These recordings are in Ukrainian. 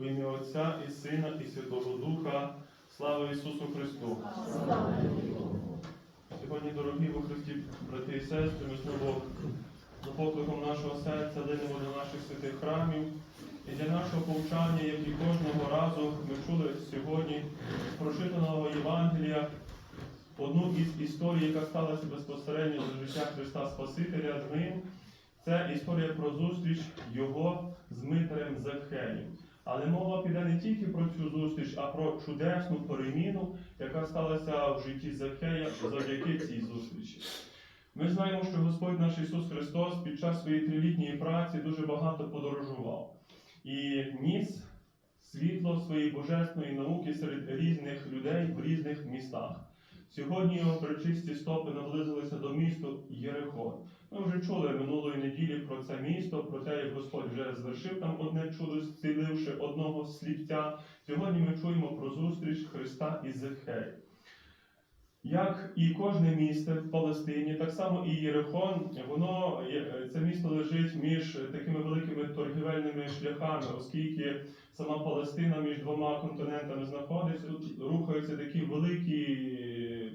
В ім'я Отця і Сина, і Святого Духа. Слава Ісусу Христу! Сьогодні, дорогі во Христі, брати і сестри, ми знову за покликом нашого серця линемо до наших святих храмів. І для нашого повчання, як і кожного разу, ми чули сьогодні з прочитаного Євангелія одну із історій, яка сталася безпосередньо за життя Христа Спасителя з ним. Це історія про зустріч Його з Митарем Закхеєм. Але мова піде не тільки про цю зустріч, а про чудесну переміну, яка сталася в житті Закхея завдяки цій зустрічі. Ми знаємо, що Господь наш Ісус Христос під час своєї трилітньої праці дуже багато подорожував і ніс світло своєї божественної науки серед різних людей в різних містах. Сьогодні його причисті стопи наблизилися до міста Єрихон. Ми вже чули минулої неділі про це місто, про те, як Господь вже звершив там одне чудо, зціливши одного сліпця. Сьогодні ми чуємо про зустріч Христа із Зехеєм. Як і кожне місто в Палестині, так само і Єрихон, воно це місто лежить між такими великими торгівельними шляхами, оскільки сама Палестина між двома континентами знаходиться. Тут рухаються такі великі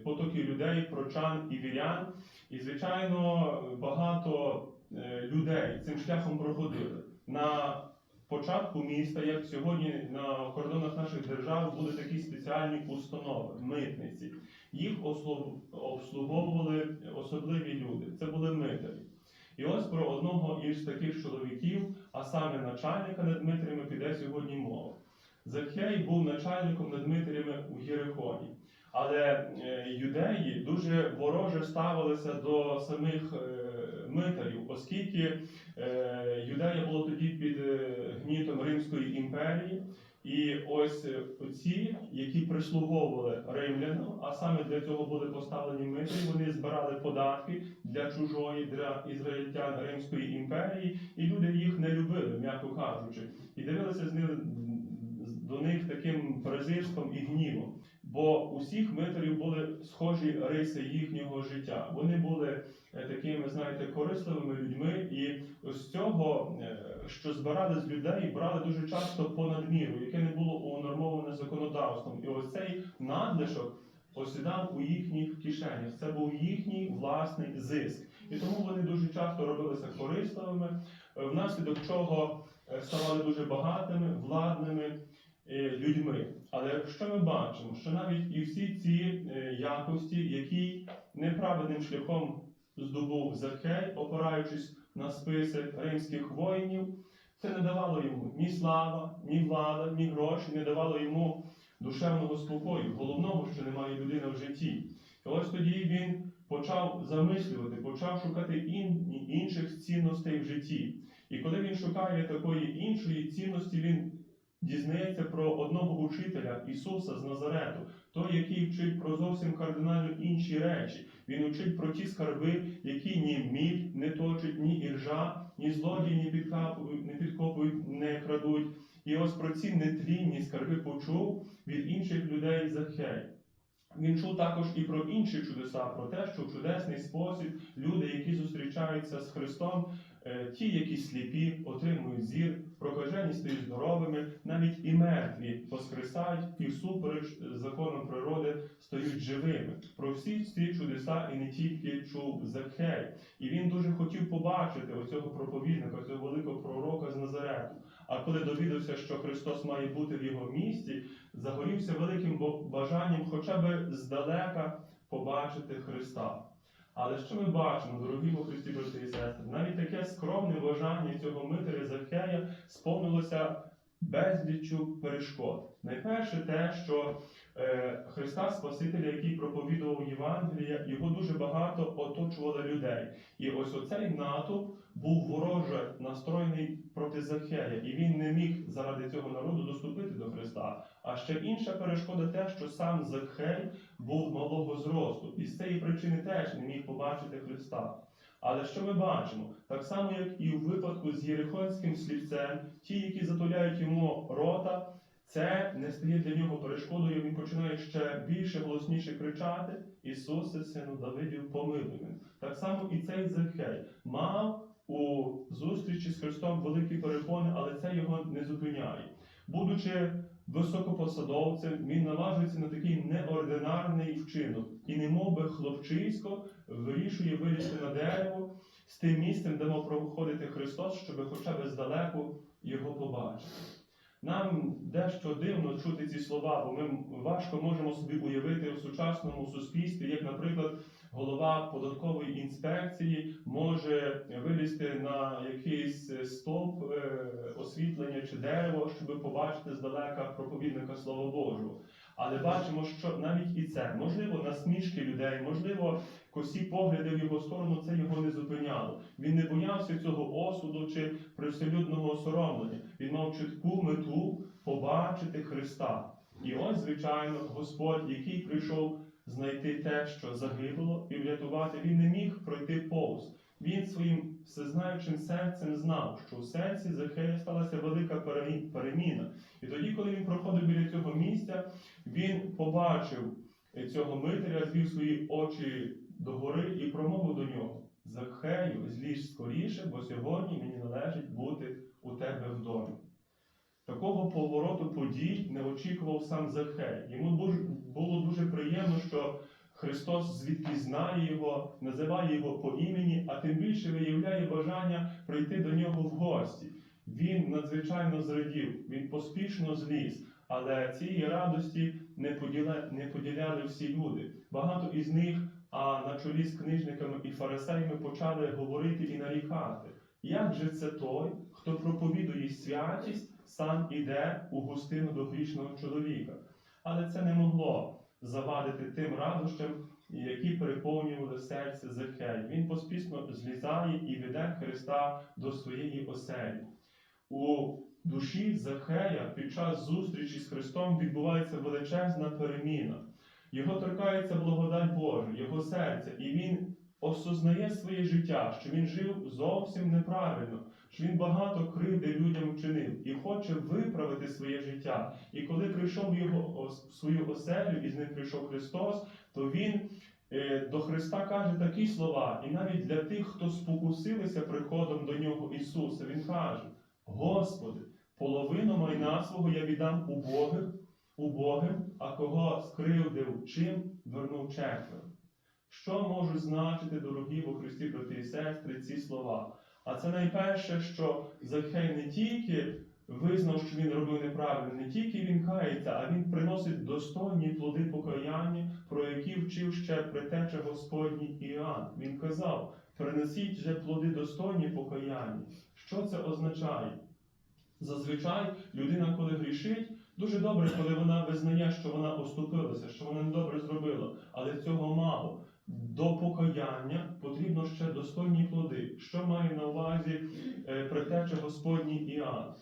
потоки людей, прочан і вірян. І, звичайно, багато е, людей цим шляхом проходили. На початку міста, як сьогодні на кордонах наших держав, були такі спеціальні установи, митниці. Їх обслуговували особливі люди. Це були митарі. І ось про одного із таких чоловіків, а саме начальника над митарями, піде сьогодні мова. Закхей був начальником над митарями у Єрихоні. Але е, юдеї дуже вороже ставилися до самих е, митарів, оскільки е, Юдея було тоді під гнітом Римської імперії. І ось е, ці, які прислуговували римлянам, а саме для цього були поставлені мити, вони збирали податки для чужої, для ізраїльтян Римської імперії, і люди їх не любили, м'яко кажучи, і дивилися з них до них таким презирством і гнівом. Бо у всіх митарів були схожі риси їхнього життя. Вони були е, такими, знаєте, корисливими людьми, і з цього, е, що збирали з людей, брали дуже часто понад міру, яке не було унормоване законодавством. І ось цей надлишок осідав у їхніх кишенях. Це був їхній власний зиск. І тому вони дуже часто робилися корисливими, е, внаслідок чого ставали дуже багатими, владними людьми. Але що ми бачимо? Що навіть і всі ці е, якості, які неправедним шляхом здобув Захей, опираючись на списи римських воїнів, це не давало йому ні слава, ні влада, ні гроші, не давало йому душевного спокою, головного, що немає людини в житті. І ось тоді він почав замислювати, почав шукати інших цінностей в житті. І коли він шукає такої іншої цінності, він дізнається про одного учителя Ісуса з Назарету, той, який вчить про зовсім кардинально інші речі. Він вчить про ті скарби, які ні міль не точить, ні іржа, ні злодії не підкапують, не підкопують, не крадуть. І ось про ці нетлінні скарби почув від інших людей Захей. Він чув також і про інші чудеса, про те, що в чудесний спосіб люди, які зустрічаються з Христом, е, ті, які сліпі, отримують зір, прокажені стають здоровими, навіть і мертві воскресають і всупереч законам природи стають живими. Про всі ці чудеса і не тільки чув Закхей. І він дуже хотів побачити оцього проповідника, цього великого пророка з Назарету. А коли довідався, що Христос має бути в його місті, загорівся великим бажанням хоча б здалека побачити Христа. Але що ми бачимо, дорогі у Христі брати і сестри? Навіть таке скромне бажання цього митаря Захея сповнилося безліччю перешкод. Найперше те, що Христа Спасителя, який проповідував Євангелія, його дуже багато оточувало людей. І ось оцей натовп був вороже настроєний проти Захея, і він не міг заради цього народу доступити до Христа. А ще інша перешкода те, що сам Захей був малого зросту, і з цієї причини теж не міг побачити Христа. Але що ми бачимо? Так само, як і у випадку з Єрихонським слівцем, ті, які затуляють йому рота, це не стає для нього перешкодою. Він починає ще більше голосніше кричати: Ісусе, сину Давидів, помилуй мене. Так само і цей Захей мав у зустрічі з Христом великі перепони, але це його не зупиняє. Будучи високопосадовцем, він наважується на такий неординарний вчинок і немов би хлопчисько вирішує вилізти на дерево з тим місцем, де мав проходити Христос, щоб хоча б здалеку його побачити. Нам дещо дивно чути ці слова, бо ми важко можемо собі уявити в сучасному суспільстві, як, наприклад, голова податкової інспекції може вилізти на якийсь стовп е, освітлення чи дерево, щоб побачити здалека проповідника Слова Божого. Але бачимо, що навіть і це, можливо, насмішки людей, можливо, косі погляди в його сторону, це його не зупиняло. Він не боявся цього осуду чи привселюдного осоромлення. Він мав чітку мету побачити Христа. І ось, звичайно, Господь, який прийшов знайти те, що загибло, і врятувати, він не міг пройти повз. Своїм всезнаючим серцем знав, що у серці Захея сталася велика переміна. І тоді, коли він проходив біля цього місця, він побачив цього митаря, звів свої очі догори і промовив до нього: Захею, злізь скоріше, бо сьогодні мені належить бути у тебе в домі. Такого повороту подій не очікував сам Захей. Йому було дуже приємно, що Христос звідки знає його, називає його по імені, а тим більше виявляє бажання прийти до нього в гості. Він надзвичайно зрадів, він поспішно зліз, але цієї радості не поділя- не поділяли всі люди. Багато із них, а на чолі з книжниками і фарисеями почали говорити і нарікати. Як же це той, хто проповідує святість, сам іде у гостину до грішного чоловіка? Але це не могло завадити тим радощам, які переповнювали серце Захей. Він поспішно злізає і веде Христа до своєї оселі. У душі Захея під час зустрічі з Христом відбувається величезна переміна. Його торкається благодать Божа, його серця, і він осознає своє життя, що він жив зовсім неправильно, що він багато кривди людям вчинив і хоче виправити своє життя. І коли прийшов його в свою оселю, і з ним прийшов Христос, то він е, до Христа каже такі слова, і навіть для тих, хто спокусилися приходом до нього Ісуса, Він каже: Господи, половину майна свого я віддам убогих, убогим, а кого скривдив чим, вернув четверо. Що можуть значити, дорогі во Христі, брати і сестри, ці слова? А це найперше, що Захей не тільки визнав, що він робив неправильно, не тільки він кається, а він приносить достойні плоди покаяння, про які вчив ще притеча Господній Іоанн. Він казав: принесіть же плоди достойні покаяння. Що це означає? Зазвичай людина, коли грішить, дуже добре, коли вона визнає, що вона оступилася, що вона недобре зробила, але цього мало. До покаяння потрібно ще достойні плоди. Що має на увазі е, притеча Господній Іоанн?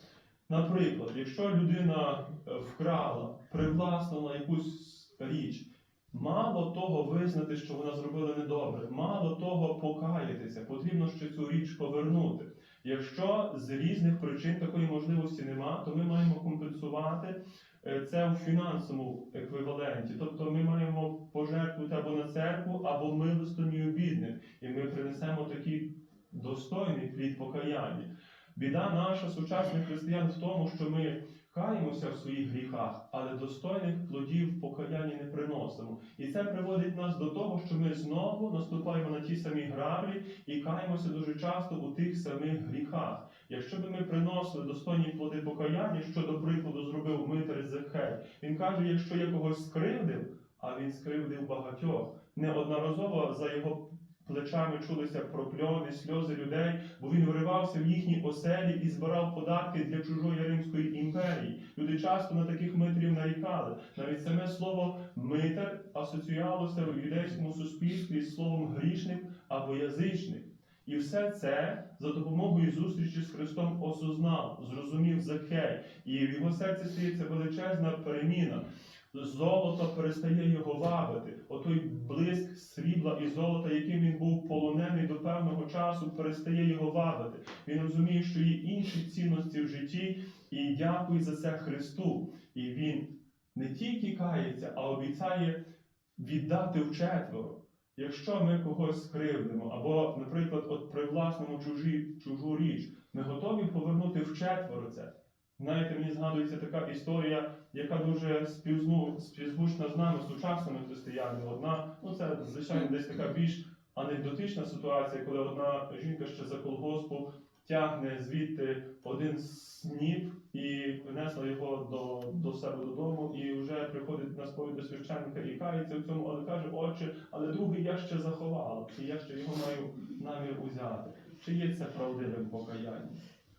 Наприклад, якщо людина е, вкрала, привласнила якусь річ, мало того визнати, що вона зробила недобре, мало того покаятися, потрібно ще цю річ повернути. Якщо з різних причин такої можливості нема, то ми маємо компенсувати це у фінансовому еквіваленті. Тобто ми маємо пожертвувати або на церкву, або милостиню бідних, і ми принесемо такий достойний плід покаяння. Біда наша сучасних християн в тому, що ми каємося в своїх гріхах, але достойних плодів покаяння не приносимо. І це приводить нас до того, що ми знову наступаємо на ті самі граблі і каємося дуже часто у тих самих гріхах. Якщо би ми приносили достойні плоди покаяння, що до прикладу зробив Митер Зехей, він каже, якщо я когось скривдив, а він скривдив багатьох, неодноразово за його плечами чулися прокльони, сльози людей, бо він виривався в їхні оселі і збирав податки для чужої Римської імперії. Люди часто на таких митрів нарікали. Навіть саме слово митер асоціювалося в юдейському суспільстві з словом грішник або язичник. І все це за допомогою зустрічі з Христом осознав, зрозумів Захей, і в його серці стається величезна переміна. Золото перестає його вабити. Отой блиск срібла і золота, яким він був полонений до певного часу, перестає його вабити. Він розуміє, що є інші цінності в житті, і дякує за це Христу. І він не тільки кається, а обіцяє віддати вчетверо. Якщо ми когось скривдимо, або, наприклад, от привласнимо чужі, чужу річ, ми готові повернути вчетверо це. Знаєте, мені згадується така історія, яка дуже співзвучна з нами, сучасними християнами. Одна, ну це звичайно десь така більш анекдотична ситуація, коли одна жінка ще за колгоспу тягне звідти один сніп принесла його до, до себе додому, і вже приходить на сповідь до священника і кається в цьому, але каже, отче, але другий я ще заховав, і я ще його маю намір узяти. Чи є це правдивим покаянням?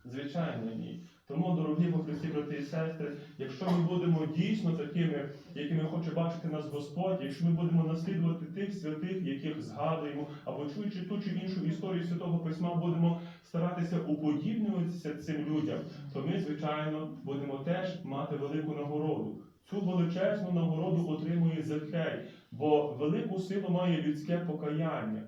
Звичайно, ні. Тому, дорогі во Христі, брати і сестри, якщо ми будемо дійсно такими, якими хоче бачити нас Господь, якщо ми будемо наслідувати тих святих, яких згадуємо, або чуючи ту чи іншу історію Святого Письма, будемо старатися уподібнюватися цим людям, то ми, звичайно, будемо теж мати велику нагороду. Цю величезну нагороду отримує Закхей, бо велику силу має людське покаяння.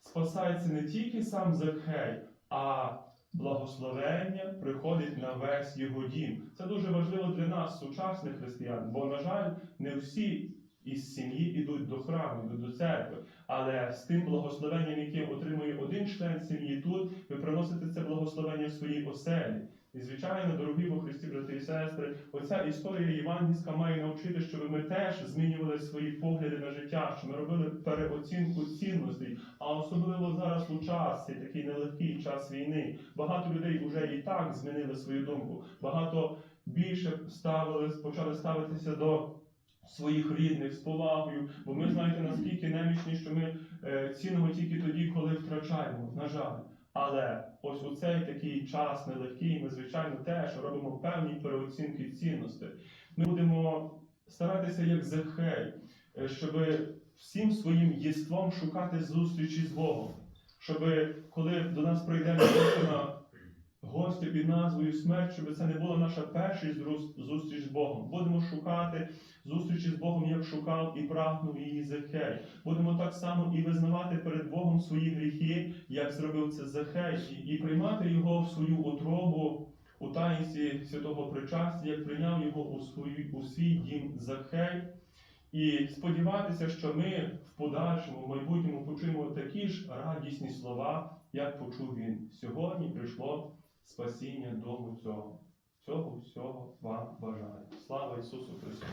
Спасається не тільки сам Закхей, а благословення приходить на весь його дім. Це дуже важливо для нас, сучасних християн, бо, на жаль, не всі із сім'ї йдуть до храму, до церкви. Але з тим благословенням, яке отримує один член сім'ї тут, ви приносите це благословення в своїй оселі. І, звичайно, дорогі во Христі, брати і сестри, оця історія євангельська має навчити, щоб ми теж змінювали свої погляди на життя, що ми робили переоцінку цінностей, а особливо зараз у час, цей такий нелегкий час війни. Багато людей вже і так змінили свою думку. Багато більше ставили, почали ставитися до своїх рідних з повагою, бо ми знаєте наскільки немічні, що ми е, цінимо тільки тоді, коли втрачаємо, на жаль. Але ось у цей такий час нелегкий, ми, звичайно, теж робимо певні переоцінки цінностей. Ми будемо старатися як Захей, е, щоб всім своїм єством шукати зустрічі з Богом. Щоб коли до нас прийде написана гостя під назвою смерть, щоб це не була наша перша зустріч з Богом. Будемо шукати зустрічі з Богом, як шукав і прагнув її Захей. Будемо так само і визнавати перед Богом свої гріхи, як зробив це Захей, і, приймати його в свою утробу у таїнстві святого причастя, як прийняв його у, свою, у свій дім Захей. І сподіватися, що ми в подальшому, в майбутньому почуємо такі ж радісні слова, як почув він. Сьогодні прийшло спасіння дому цього. Цього всього вам бажаю. Слава Ісусу Христу!